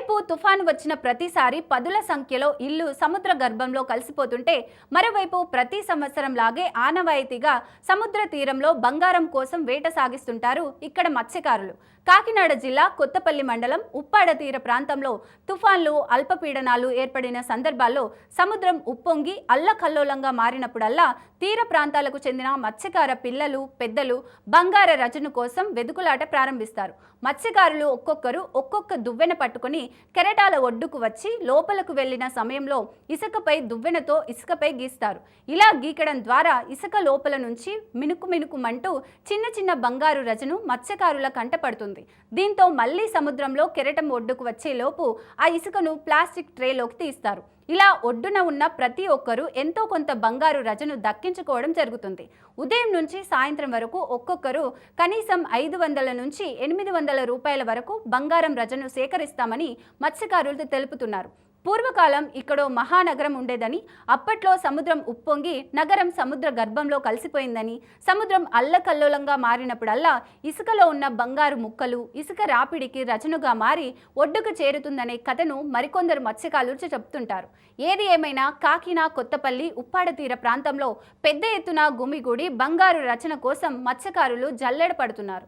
వైపు తుఫాను వచ్చిన ప్రతిసారి పదుల సంఖ్యలో ఇల్లు సముద్ర గర్భంలో కలిసిపోతుంటే మరోవైపు ప్రతి సంవత్సరం లాగే ఆనవాయితీగా సముద్ర తీరంలో బంగారం కోసం వేట సాగిస్తుంటారు ఇక్కడ మత్స్యకారులు. కాకినాడ జిల్లా కొత్తపల్లి మండలం ఉప్పాడ తీర ప్రాంతంలో తుఫాన్లు అల్పపీడనాలు ఏర్పడిన సందర్భాల్లో సముద్రం ఉప్పొంగి అల్లకల్లోలంగా మారినప్పుడల్లా తీర ప్రాంతాలకు చెందిన మత్స్యకార పిల్లలు పెద్దలు బంగార రచన కోసం వెదుకులాట ప్రారంభిస్తారు. మత్స్యకారులు ఒక్కొక్కరు ఒక్కొక్క దువ్వెన పట్టుకొని కెరటాల ఒడ్డుకు వచ్చి లోపలకు వెళ్ళిన సమయంలో ఇసుకపై దువ్వెనతో ఇసుకపై గీస్తారు. ఇలా గీకడం ద్వారా ఇసుక లోపల నుంచి మినుకు మినుకుమంటూ చిన్న చిన్న బంగారు రజను మత్స్యకారుల కంటపడుతుంది దీంతో మళ్ళీ సముద్రంలో కెరటం ఒడ్డుకు వచ్చేలోపు ఆ ఇసుకను ప్లాస్టిక్ ట్రేలోకి తీస్తారు. ఇలా ఒడ్డున ఉన్న ప్రతి ఒక్కరూ ఎంతో కొంత బంగారు రజను దక్కించుకోవడం జరుగుతుంది. ఉదయం నుంచి సాయంత్రం వరకు ఒక్కొక్కరు కనీసం ఐదు వందల నుంచి ఎనిమిది వందల రూపాయల వరకు బంగారం రజను సేకరిస్తామని మత్స్యకారులు తెలుపుతున్నారు. పూర్వకాలం ఇక్కడో మహానగరం ఉండేదని అప్పట్లో సముద్రం ఉప్పొంగి నగరం సముద్ర గర్భంలో కలిసిపోయిందని సముద్రం అల్లకల్లోలంగా మారినప్పుడల్లా ఇసుకలో ఉన్న బంగారు ముక్కలు ఇసుక రాపిడికి రచనగా మారి ఒడ్డుకు చేరుతుందనే కథను మరికొందరు మత్స్యకారులు చెప్తుంటారు. ఏది ఏమైనా కాకినా కొత్తపల్లి ఉప్పాడ తీర ప్రాంతంలో పెద్ద ఎత్తున గుమిగూడి బంగారు రచన కోసం మత్స్యకారులు జల్లెడ పడుతున్నారు.